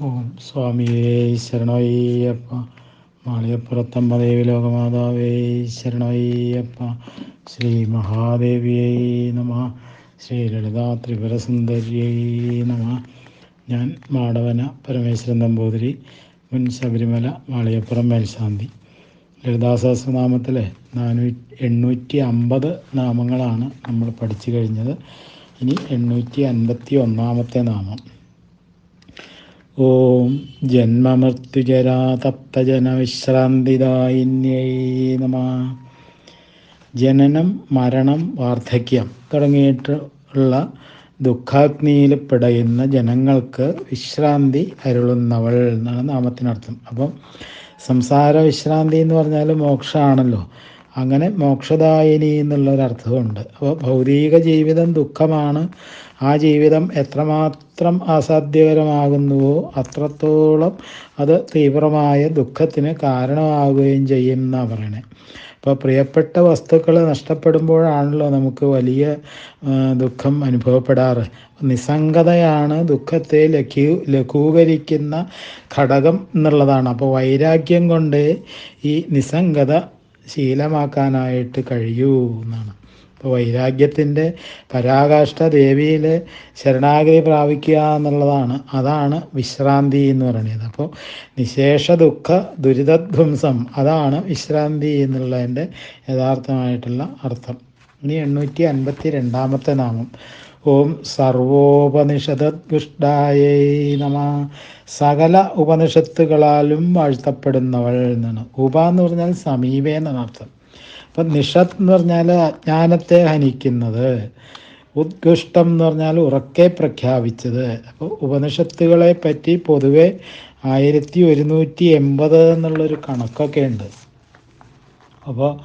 ഓം സ്വാമിയേ ശരണയ്യപ്പ. മാളിയപ്പുറത്തമ്മദേവി ലോകമാതാവേ ശരണയ്യപ്പ. ശ്രീ മഹാദേവിയേ നമ. ശ്രീ ലളിതാ ത്രിപുരസുന്ദര്യേ നമ. ഞാൻ മാടവന പരമേശ്വരൻ നമ്പൂതിരി മുൻ ശബരിമല മാളിയപ്പുറം മേൽശാന്തി. ലളിതാ സഹസ്രനാമത്തിലെ നാനൂ എണ്ണൂറ്റി അമ്പത് നാമങ്ങളാണ് നമ്മൾ പഠിച്ചു കഴിഞ്ഞത്. ഇനി എണ്ണൂറ്റി അൻപത്തി ഒന്നാമത്തെ നാമം. ഓം ജന്മമൃത്യുജരാ തപ്തജനവിശ്രാന്തിദായിന്യൈ നമ. ജനനം മരണം വാർദ്ധക്യം തുടങ്ങിയിട്ടുള്ള ദുഃഖാഗ്നിയിൽ പിടയുന്ന ജനങ്ങൾക്ക് വിശ്രാന്തി അരുളുന്നവൾ എന്നാണ് നാമത്തിനർത്ഥം. അപ്പം സംസാര വിശ്രാന്തി എന്ന് പറഞ്ഞാൽ മോക്ഷമാണല്ലോ അങ്ങനെ മോക്ഷദായിനി എന്നുള്ളൊരർത്ഥമുണ്ട്. അപ്പോൾ ഭൗതിക ജീവിതം ദുഃഖമാണ്. ആ ജീവിതം എത്രമാത്രം അസാധ്യകരമാകുന്നുവോ അത്രത്തോളം അത് തീവ്രമായ ദുഃഖത്തിന് കാരണമാകുകയും ചെയ്യും എന്നാണ് പറയണേ. അപ്പോൾ പ്രിയപ്പെട്ട വസ്തുക്കൾ നഷ്ടപ്പെടുമ്പോഴാണല്ലോ നമുക്ക് വലിയ ദുഃഖം അനുഭവപ്പെടാറ്. നിസ്സംഗതയാണ് ദുഃഖത്തെ ലഘൂ ലഘൂകരിക്കുന്ന ഘടകം എന്നുള്ളതാണ്. അപ്പോൾ വൈരാഗ്യം കൊണ്ട് ഈ നിസ്സംഗത ശീലമാക്കാനായിട്ട് കഴിയൂ എന്നാണ് അപ്പോൾ വൈരാഗ്യത്തിന്റെ പരാകാഷ്ഠ ദേവിയിൽ ശരണാഗതി പ്രാപിക്കുക എന്നുള്ളതാണ്. അതാണ് വിശ്രാന്തി എന്ന് പറയുന്നത്. അപ്പോൾ നിശേഷ ദുഃഖ ദുരിതധ്വംസം അതാണ് വിശ്രാന്തി എന്നുള്ളതിന്റെ യഥാർത്ഥമായിട്ടുള്ള അർത്ഥം. ഇനി എണ്ണൂറ്റി അൻപത്തി രണ്ടാമത്തെ നാമം. ഓം സർവോപനിഷദ്ഗുഷ്ടായേ നമ. സകല ഉപനിഷത്തുകളാലും വാഴ്ത്തപ്പെടുന്നവൾ എന്നാണ്. ഉപ എന്ന് പറഞ്ഞാൽ സമീപേ എന്നാണ് അർത്ഥം. അപ്പം നിഷത്ത് എന്ന് പറഞ്ഞാൽ അജ്ഞാനത്തെ ഹനിക്കുന്നത് ഉത്കൃഷ്ടം എന്ന് പറഞ്ഞാൽ ഉറക്കെ പ്രഖ്യാപിച്ചത്. അപ്പോൾ ഉപനിഷത്തുകളെ പറ്റി പൊതുവെ ആയിരത്തി ഒരുന്നൂറ്റി എൺപത് എന്നുള്ളൊരു കണക്കൊക്കെ ഉണ്ട്. അപ്പോൾ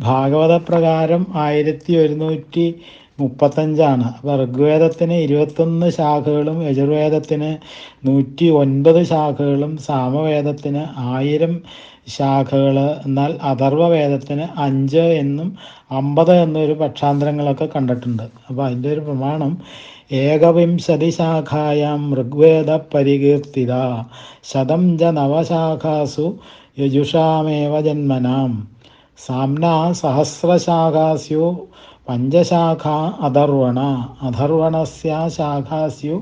ഭാഗവത പ്രകാരം ആയിരത്തി ഒരുന്നൂറ്റി മുപ്പത്തഞ്ചാണ്. അപ്പോൾ ഋഗ്വേദത്തിന് ഇരുപത്തൊന്ന് ശാഖകളും യജുർവേദത്തിന് നൂറ്റി ഒൻപത് ശാഖകളും സാമവേദത്തിന് ആയിരം ശാഖകൾ എന്നാൽ അഥർവവേദത്തിന് അഞ്ച് എന്നും അമ്പത് എന്നൊരു പക്ഷാന്തരങ്ങളൊക്കെ കണ്ടിട്ടുണ്ട്. അപ്പോൾ അതിന്റെ ഒരു പ്രമാണം ഏകവിംശതി ശാഖായാം ഋഗ്വേദ പരികീർത്തിത ശതം ജ നവശാഖാസു യജുഷാമേവ ജന്മനാം സാംന സഹസ്രശാഖാസ്യു പഞ്ചശാഖ അധർവണ അഥർവണസ്യ ശാഖാസ്യു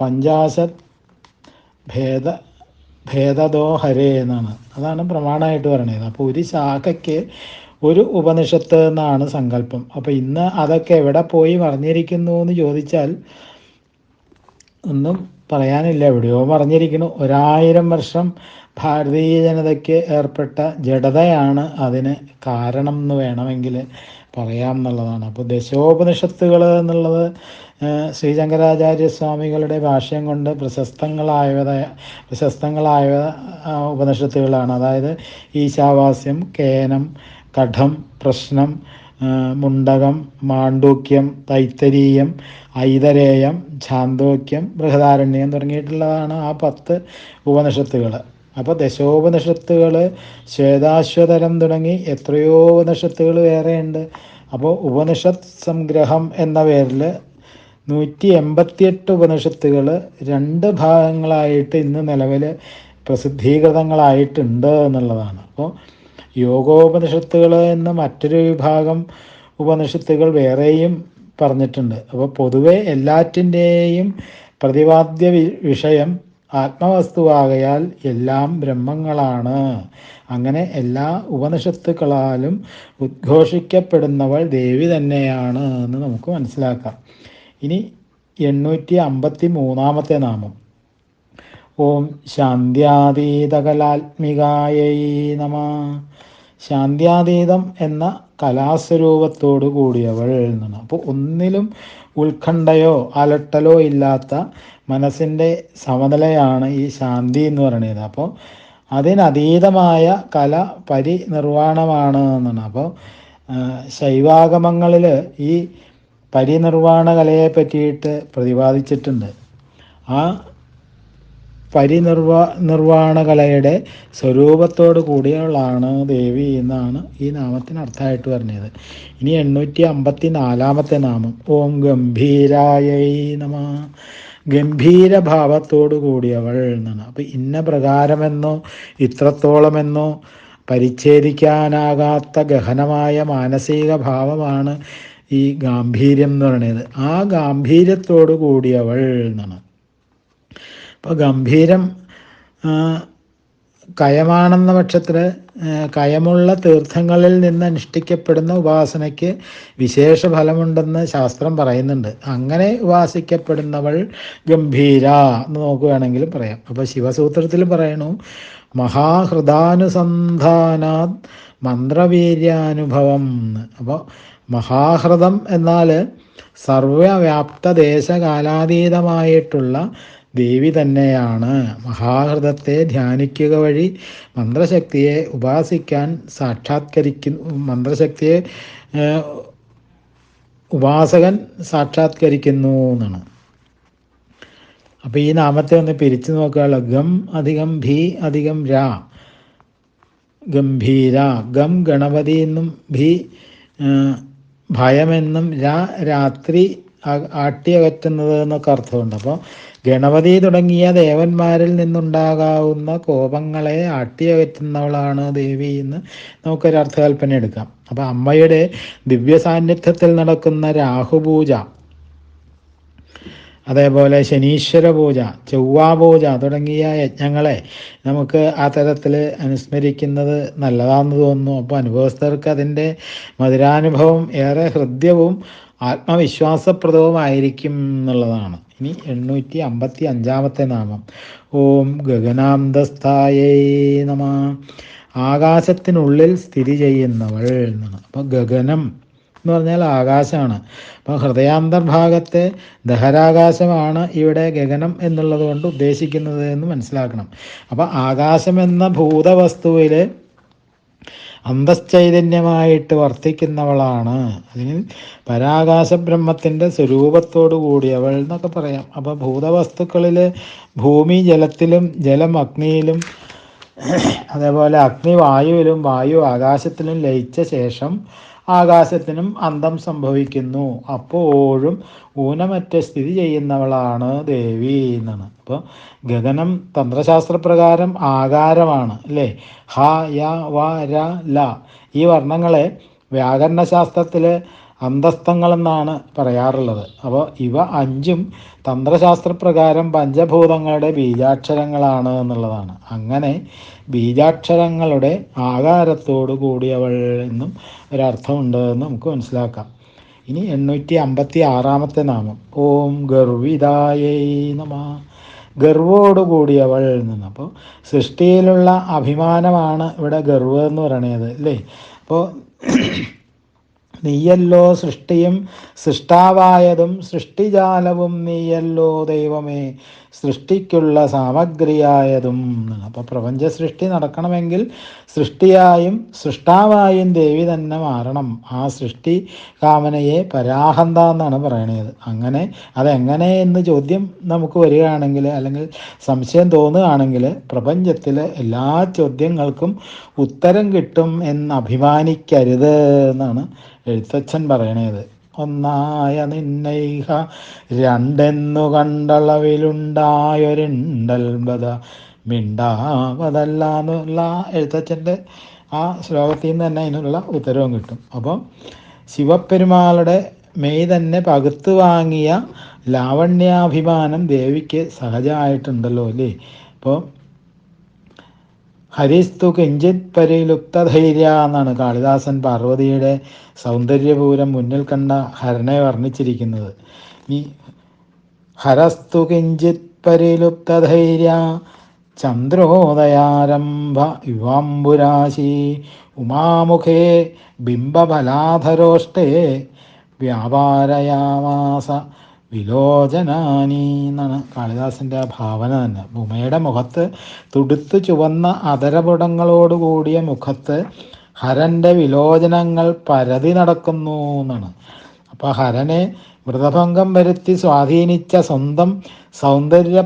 പഞ്ചാശത് ഭേദ ഭേദദോ ഹരേ എന്നാണ് അതാണ് പ്രമാണമായിട്ട് പറയണത്. അപ്പോൾ ഒരു ശാഖയ്ക്ക് ഒരു ഉപനിഷത്ത് എന്നാണ് സങ്കല്പം. അപ്പോൾ ഇന്ന് അതൊക്കെ എവിടെ പോയി പറഞ്ഞിരിക്കുന്നു എന്ന് ചോദിച്ചാൽ ഒന്നും പറയാനില്ല. എവിടെയോ പറഞ്ഞിരിക്കുന്നു. ഒരായിരം വർഷം ഭാരതീയ ജനതയ്ക്ക് ഏർപ്പെട്ട ജഡതയാണ് അതിന് കാരണം എന്ന് വേണമെങ്കിൽ പറയാം എന്നുള്ളതാണ്. അപ്പോൾ ദശോപനിഷത്തുകൾ എന്നുള്ളത് ശ്രീശങ്കരാചാര്യ സ്വാമികളുടെ ഭാഷ്യം കൊണ്ട് പ്രശസ്തങ്ങളായവ പ്രശസ്തങ്ങളായ ഉപനിഷത്തുകളാണ്. അതായത് ഈശാവാസ്യം കേനം കഠം പ്രശ്നം മുണ്ടകം മാണ്ഡൂക്യം തൈത്തരീയം ഐതരേയം ഛാന്തോക്യം ബൃഹദാരണ്യം തുടങ്ങിയിട്ടുള്ളതാണ് ആ പത്ത് ഉപനിഷത്തുകൾ. അപ്പോൾ ദശോപനിഷത്തുകൾ ശ്വേതാശ്വതരം തുടങ്ങി എത്രയോ ഉപനിഷത്തുകൾ വേറെയുണ്ട്. അപ്പോൾ ഉപനിഷത്ത് സംഗ്രഹം എന്ന പേരിൽ നൂറ്റി എൺപത്തിയെട്ട് ഉപനിഷത്തുകൾ രണ്ട് ഭാഗങ്ങളായിട്ട് ഇന്ന് നിലവിൽ പ്രസിദ്ധീകൃതങ്ങളായിട്ടുണ്ട് എന്നുള്ളതാണ്. അപ്പോൾ യോഗോപനിഷത്തുകൾ എന്ന മറ്റൊരു വിഭാഗം ഉപനിഷത്തുകൾ വേറെയും പറഞ്ഞിട്ടുണ്ട്. അപ്പോൾ പൊതുവെ എല്ലാറ്റിന്റെയും പ്രതിപാദ്യ വിഷയം ആത്മവസ്തുവാകയാൽ എല്ലാം ബ്രഹ്മങ്ങളാണ്. അങ്ങനെ എല്ലാ ഉപനിഷത്തുക്കളാലും ഉദ്ഘോഷിക്കപ്പെടുന്നവൾ ദേവി തന്നെയാണ് എന്ന് നമുക്ക് മനസ്സിലാക്കാം. ഇനി എണ്ണൂറ്റി അമ്പത്തി മൂന്നാമത്തെ നാമം. ഓം ശാന്ത്യാതീതകലാത്മികായൈ നമ. ശാന്ത്യാതീതം എന്ന കലാസ്വരൂപത്തോടു കൂടിയവൾ എന്നാണ്. അപ്പോൾ ഒന്നിലും ഉത്കണ്ഠയോ അലട്ടലോ ഇല്ലാത്ത മനസ്സിന്റെ സമനിലയാണ് ഈ ശാന്തി എന്ന് പറയുന്നത്. അപ്പോൾ അതിനതീതമായ കല പരിനിർവാണമാണ് എന്നാണ്. അപ്പോൾ ശൈവാഗമങ്ങളിൽ ഈ പരിനിർവാണ കലയെ പറ്റിയിട്ട് പ്രതിപാദിച്ചിട്ടുണ്ട്. ആ പരിനിർവാ നിർവാണ കലയുടെ കൂടിയുള്ളതാണ് ദേവി എന്നാണ് ഈ നാമത്തിന് അർത്ഥമായിട്ട് പറഞ്ഞത്. ഇനി എണ്ണൂറ്റി അമ്പത്തി നാലാമത്തെ നാമം. ഓം ഗംഭീരായ നമ. ഗംഭീര ഭാവത്തോടു കൂടിയവൾ എന്നാണ്. അപ്പം ഇന്ന പ്രകാരമെന്നോ ഇത്രത്തോളമെന്നോ പരിച്ഛേദിക്കാനാകാത്ത ഗഹനമായ മാനസിക ഭാവമാണ് ഈ ഗാംഭീര്യം എന്ന് പറയുന്നത്. ആ ഗാംഭീര്യത്തോടു കൂടിയവൾ എന്നാണ്. അപ്പോൾ ഗംഭീരം കയമാണെന്ന പക്ഷത്തിൽ കയമുള്ള തീർത്ഥങ്ങളിൽ നിന്ന് അനുഷ്ഠിക്കപ്പെടുന്ന ഉപാസനയ്ക്ക് വിശേഷ ഫലമുണ്ടെന്ന് ശാസ്ത്രം പറയുന്നുണ്ട്. അങ്ങനെ ഉപാസിക്കപ്പെടുന്നവൾ ഗംഭീര എന്ന് നോക്കുകയാണെങ്കിൽ പറയാം. അപ്പോൾ ശിവസൂത്രത്തിൽ പറയണു മഹാഹൃദാനുസന്ധാനാത് മന്ത്രവീര്യാനുഭവം അപ്പോൾ മഹാഹൃദം എന്നാൽ സർവവ്യാപ്ത ദേശകാലാതീതമായിട്ടുള്ള ദേവി തന്നെയാണ്. മഹാഹൃദത്തെ ധ്യാനിക്കുക വഴി മന്ത്രശക്തിയെ ഉപാസിക്കാൻ സാക്ഷാത്കരിക്കുന്നു മന്ത്രശക്തിയെ ഉപാസകൻ സാക്ഷാത്കരിക്കുന്നു എന്നാണ്. അപ്പോൾ ഈ നാമത്തെ ഒന്ന് പിരിച്ചു നോക്കുകയുള്ള ഗം അധികം ഭി അധികം രാ. ഗംഭീര. ഗം ഗണപതി എന്നും ഭീ ഭയമെന്നും രാ രാത്രി ആട്ടിയകറ്റുന്നത് എന്നൊക്കെ അർത്ഥമുണ്ട്. അപ്പോൾ ഗണപതി തുടങ്ങിയ ദേവന്മാരിൽ നിന്നുണ്ടാകാവുന്ന കോപങ്ങളെ ആട്ടിയകറ്റുന്നവളാണ് ദേവി എന്ന് നമുക്കൊരു അർത്ഥകൽപ്പന എടുക്കാം. അപ്പോൾ അമ്മയുടെ ദിവ്യ സാന്നിധ്യത്തിൽ നടക്കുന്ന രാഹുപൂജ അതേപോലെ ശനീശ്വര പൂജ ചൊവ്വാ പൂജ തുടങ്ങിയ യജ്ഞങ്ങളെ നമുക്ക് ആ തരത്തിൽ അനുസ്മരിക്കുന്നത് നല്ലതാണെന്ന് തോന്നുന്നു. അപ്പോൾ അനുഭവസ്ഥർക്ക് അതിന്റെ മധുരാനുഭവം ഏറെ ഹൃദ്യവും ആത്മവിശ്വാസപ്രദവുമായിരിക്കും എന്നുള്ളതാണ്. ഇനി എണ്ണൂറ്റി അമ്പത്തി അഞ്ചാമത്തെ നാമം. ഓം ഗഗനാന്തസ്ഥായേ നമ. ആകാശത്തിനുള്ളിൽ സ്ഥിതി ചെയ്യുന്നവൾ എന്നാണ്. അപ്പോൾ ഗഗനം എന്ന് പറഞ്ഞാൽ ആകാശമാണ്. അപ്പോൾ ഹൃദയാന്തർഭാഗത്തെ ദഹരാകാശമാണ് ഇവിടെ ഗഗനം എന്നുള്ളത് കൊണ്ട് ഉദ്ദേശിക്കുന്നത് എന്ന് മനസ്സിലാക്കണം. അപ്പോൾ ആകാശം എന്ന ഭൂതവസ്തുവിൽ അന്തശ്ചൈതന്യമായിട്ട് വർത്തിക്കുന്നവളാണ്. അതിന് പരാകാശ ബ്രഹ്മത്തിന്റെ സ്വരൂപത്തോടു കൂടിയവൾ എന്നൊക്കെ പറയാം. അപ്പോൾ ഭൂതവസ്തുക്കളിൽ ഭൂമി ജലത്തിലും ജലം അഗ്നിയിലും അതേപോലെ അഗ്നി വായുവിലും വായു ആകാശത്തിലും ലയിച്ച ശേഷം ആകാശത്തിനും അന്തം സംഭവിക്കുന്നു. അപ്പോഴും ഊനമറ്റ സ്ഥിതി ചെയ്യുന്നവളാണ് ദേവി എന്നാണ്. അപ്പോൾ ഗഗനം തന്ത്രശാസ്ത്രപ്രകാരം ആകാരമാണ് അല്ലേ? ഹ യ വ ര ല ഈ വർണങ്ങളെ വ്യാകരണശാസ്ത്രത്തിൽ അന്തസ്ഥങ്ങളെന്നാണ് പറയാറുള്ളത്. അപ്പോൾ ഇവ അഞ്ചും തന്ത്രശാസ്ത്രപ്രകാരം പഞ്ചഭൂതങ്ങളുടെ ബീജാക്ഷരങ്ങളാണ് എന്നുള്ളതാണ്. അങ്ങനെ ബീജാക്ഷരങ്ങളുടെ ആകാരത്തോടു കൂടിയവൾ എന്നും ഒരർത്ഥമുണ്ട് എന്ന് നമുക്ക് മനസ്സിലാക്കാം. ഇനി എണ്ണൂറ്റി അമ്പത്തി ആറാമത്തെ നാമം. ഓം ഗർവിതായേ നമ. ഗർവോട് കൂടിയവൾ നിന്ന് അപ്പോൾ സൃഷ്ടിയിലുള്ള അഭിമാനമാണ് ഇവിടെ ഗർവ് എന്ന് പറയണത് അല്ലേ? അപ്പോൾ നീയല്ലോ സൃഷ്ടിയും സൃഷ്ടാവായതും സൃഷ്ടിജാലവും നീയല്ലോ ദൈവമേ. സൃഷ്ടിക്കുള്ള സാമഗ്രിയായതും. അപ്പോൾ പ്രപഞ്ച സൃഷ്ടി നടക്കണമെങ്കിൽ സൃഷ്ടിയായും സൃഷ്ടാവായും ദേവി തന്നെ മാറണം. ആ സൃഷ്ടി കാമനയെ പരാഹന്ത എന്നാണ് പറയണത്. അങ്ങനെ അതെങ്ങനെ എന്ന് ചോദ്യം നമുക്ക് വരികയാണെങ്കിൽ അല്ലെങ്കിൽ സംശയം തോന്നുകയാണെങ്കിൽ പ്രപഞ്ചത്തിലെ എല്ലാ ചോദ്യങ്ങൾക്കും ഉത്തരം കിട്ടും എന്ന് അഭിമാനിക്കരുത് എന്നാണ് എഴുത്തച്ഛൻ പറയണത്. ഒന്നായ നിന്നൈഹ രണ്ടെന്നു കണ്ടളവിലുണ്ടായൊരുണ്ടൽബത മിണ്ടാവതല്ല എന്നുള്ള എഴുത്തച്ഛന്റെ ആ ശ്ലോകത്തിൽ നിന്ന് തന്നെ അതിനുള്ള ഉത്തരവും കിട്ടും. അപ്പം ശിവപെരുമാളുടെ മെയ് തന്നെ പകുത്തു വാങ്ങിയ ലാവണ്യാഭിമാനം ദേവിക്ക് സഹജമായിട്ടുണ്ടല്ലോ അല്ലേ? അപ്പോൾ ഹരിസ്തു കിഞ്ചിത് പരിലുപ്തധൈര്യ എന്നാണ് കാളിദാസൻ പാർവതിയുടെ സൗന്ദര്യപൂരം മുന്നിൽ കണ്ട ഹരനെ വർണിച്ചിരിക്കുന്നത്. ഈ ഹരസ്തു കിഞ്ചിത് പരിലുപ്തധൈര്യ ചന്ദ്രോദയാരംഭ യുവാംബുരാശി ഉമാമുഖേ ബിംബഫലാധരോഷ്ടേ വ്യാപാരയാമാസ വിലോചനാനി എന്നാണ് കാളിദാസന്റെ ആ ഭാവന തന്നെ. ഭൂമയുടെ മുഖത്ത് തുടുത്ത് ചുവന്ന അതരപുടങ്ങളോടുകൂടിയ മുഖത്ത് ഹരന്റെ വിലോചനങ്ങൾ പരതി നടക്കുന്നു എന്നാണ്. അപ്പോൾ ഹരനെ മൃതഭംഗം വരുത്തി സ്വാധീനിച്ച സ്വന്തം സൗന്ദര്യ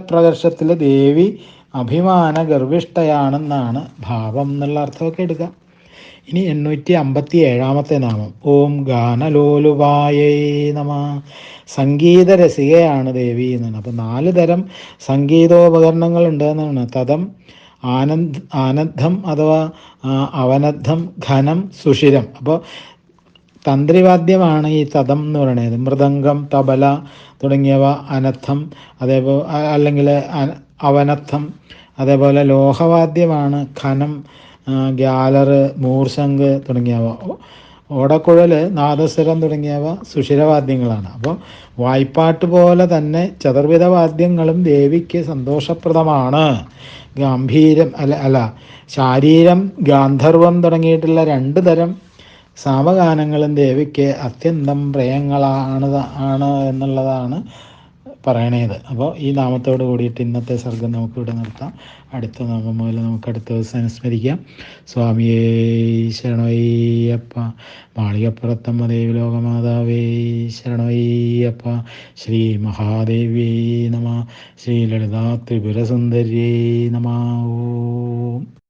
ദേവി അഭിമാന ഗർഭിഷ്ഠയാണെന്നാണ് ഭാവം എന്നുള്ള അർത്ഥമൊക്കെ എടുക്കാം ഇനി എണ്ണൂറ്റി അമ്പത്തി ഏഴാമത്തെ നാമം. ഓം ഗാനലോലുവായേ നമ. സംഗീത രസികയാണ് ദേവി എന്നാണ്. അപ്പോൾ നാല് തരം സംഗീതോപകരണങ്ങൾ ഉണ്ട് എന്നാണ്. തഥം ആനന്ദ് ആനന്ദം അഥവാ അവനദ്ധം ഘനം സുഷിരം. അപ്പോൾ തന്ത്രിവാദ്യമാണ് ഈ തഥം എന്ന് പറയുന്നത് മൃദംഗം തബല തുടങ്ങിയവ അനർത്ഥം അതേപോലെ അല്ലെങ്കിൽ അവനർത്ഥം അതേപോലെ ലോഹവാദ്യമാണ് ഖനം ഗ്യാലറ് മൂർശങ്ക് തുടങ്ങിയവ. ഓടക്കുഴൽ നാദസ്വരം തുടങ്ങിയവ സുഷിരവാദ്യങ്ങളാണ്. അപ്പോൾ വായ്പാട്ട് പോലെ തന്നെ ചതുർവിധ വാദ്യങ്ങളും ദേവിക്ക് സന്തോഷപ്രദമാണ്. ഗാംഭീരം അല്ല അല്ല ശാരീരം ഗാന്ധർവം തുടങ്ങിയിട്ടുള്ള രണ്ട് തരം സാമഗാനങ്ങളും ദേവിക്ക് അത്യന്തം പ്രിയങ്ങളാണ് ആണ് എന്നുള്ളതാണ് പറയണത്. അപ്പോൾ ഈ നാമത്തോട് കൂടിയിട്ട് ഇന്നത്തെ സർഗം നമുക്ക് ഇവിടെ നിർത്താം. അടുത്ത നാമം മുതൽ നമുക്ക് അടുത്ത ദിവസം അനുസ്മരിക്കാം. സ്വാമിയേ ശരണയ്യപ്പ മാളികപ്പുറത്തമ്മ ദേവി ലോകമാതാവേ ശരണയ്യപ്പ ശ്രീ മഹാദേവ്യേ നമ ശ്രീ ലളിതാ ത്രിപുരസുന്ദര്യേ നമ. ഓ